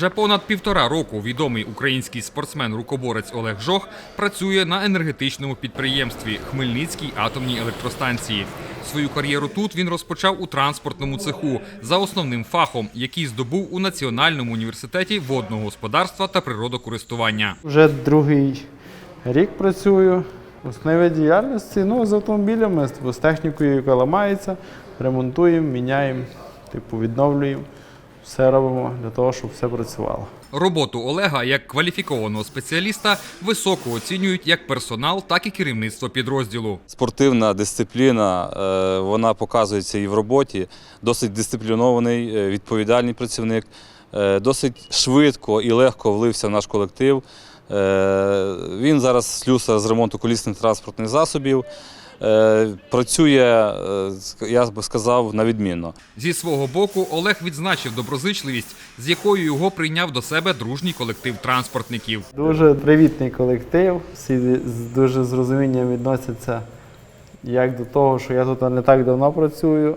Вже понад півтора року відомий український спортсмен-рукоборець Олег Жох працює на енергетичному підприємстві Хмельницькій атомній електростанції. Свою кар'єру тут він розпочав у транспортному цеху за основним фахом, який здобув у Національному університеті водного господарства та природокористування. Вже другий рік працюю. Вид діяльності ну, з автомобілями, з технікою, яка ламається, ремонтуємо, міняємо, типу, відновлюємо. Все робимо для того, щоб все працювало. Роботу Олега як кваліфікованого спеціаліста високо оцінюють як персонал, так і керівництво підрозділу. Спортивна дисципліна, е, вона показується і в роботі. Досить дисциплінований, е, відповідальний працівник, е, досить швидко і легко влився в наш колектив. Він зараз слюсар з ремонту колісних транспортних засобів. Е, Працює, е, я би сказав, на відмінно. Зі свого боку Олег відзначив доброзичливість, з якою його прийняв до себе дружній колектив транспортників. Дуже привітний колектив, всі з дуже з розумінням відносяться як до того, що я тут не так давно працюю,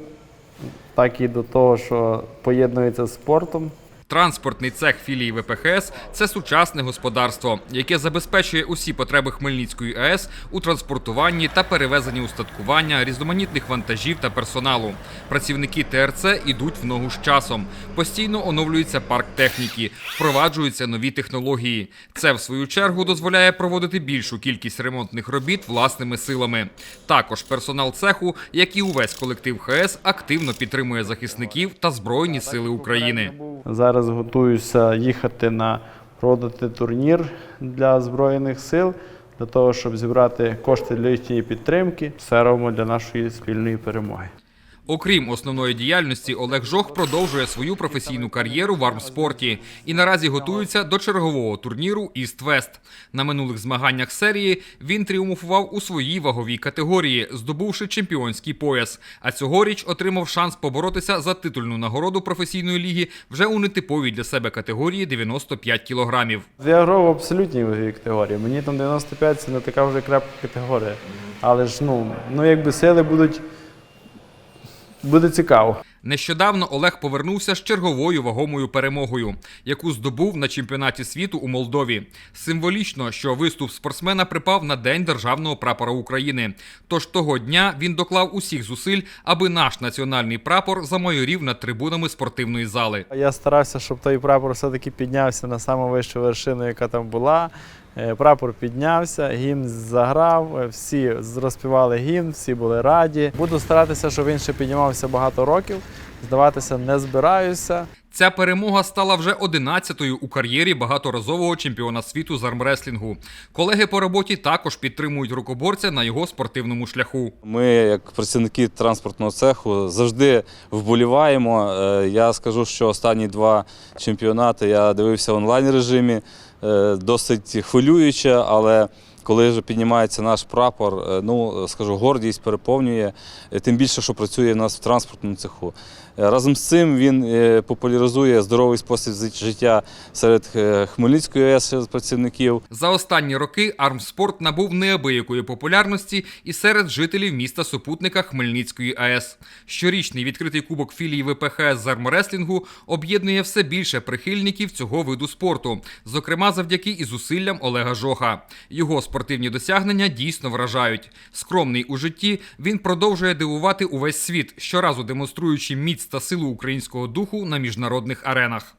так і до того, що поєднується з спортом. Транспортний цех філії ВПХС це сучасне господарство, яке забезпечує усі потреби Хмельницької АЕС у транспортуванні та перевезенні устаткування, різноманітних вантажів та персоналу. Працівники ТРЦ ідуть в ногу з часом. Постійно оновлюється парк техніки, впроваджуються нові технології. Це в свою чергу дозволяє проводити більшу кількість ремонтних робіт власними силами. Також персонал цеху, як і увесь колектив ХС, активно підтримує захисників та збройні сили України. Зараз готуюся їхати на проводити турнір для Збройних сил, для того, щоб зібрати кошти для їхньої підтримки. Все робимо для нашої спільної перемоги. Окрім основної діяльності, Олег Жох продовжує свою професійну кар'єру в армспорті і наразі готується до чергового турніру Іст-Вест. На минулих змаганнях серії він тріумфував у своїй ваговій категорії, здобувши чемпіонський пояс. А цьогоріч отримав шанс поборотися за титульну нагороду професійної ліги вже у нетиповій для себе категорії 95 кілограмів. Я грав в абсолютній ваговій категорії. Мені там 95 це не така вже крепка категорія. Але ж ну, ну якби сили будуть. Буде цікаво. Нещодавно Олег повернувся з черговою вагомою перемогою, яку здобув на чемпіонаті світу у Молдові. Символічно, що виступ спортсмена припав на День державного прапора України. Тож того дня він доклав усіх зусиль, аби наш національний прапор замайорів над трибунами спортивної зали. Я старався, щоб той прапор все-таки піднявся на саму вищу вершину, яка там була. Е, Прапор піднявся, гімн заграв, е, всі розпівали гімн, всі були раді. Буду старатися, щоб він ще піднімався багато років. Здаватися не збираюся. Ця перемога стала вже 11-ю у кар'єрі багаторазового чемпіона світу з армреслінгу. Колеги по роботі також підтримують рукоборця на його спортивному шляху. Ми, як працівники транспортного цеху, завжди вболіваємо. Е, Я скажу, що останні два чемпіонати я дивився в онлайн режимі. Е, Досить хвилююче, але коли вже піднімається наш прапор, е, ну скажу, гордість переповнює. Е, Тим більше, що працює в нас в транспортному цеху. Е, Разом з цим він е, популяризує здоровий спосіб життя серед е, Хмельницької АЕС працівників. За останні роки армспорт набув неабиякої популярності і серед жителів міста супутника Хмельницької АЕС. Щорічний відкритий кубок філії ВПХС з армреслінгу об'єднує все більше прихильників цього виду спорту, зокрема завдяки і зусиллям Олега Жоха. Його спортивні досягнення дійсно вражають. Скромний у житті, він продовжує дивувати увесь світ, щоразу демонструючи міць та силу українського духу на міжнародних аренах.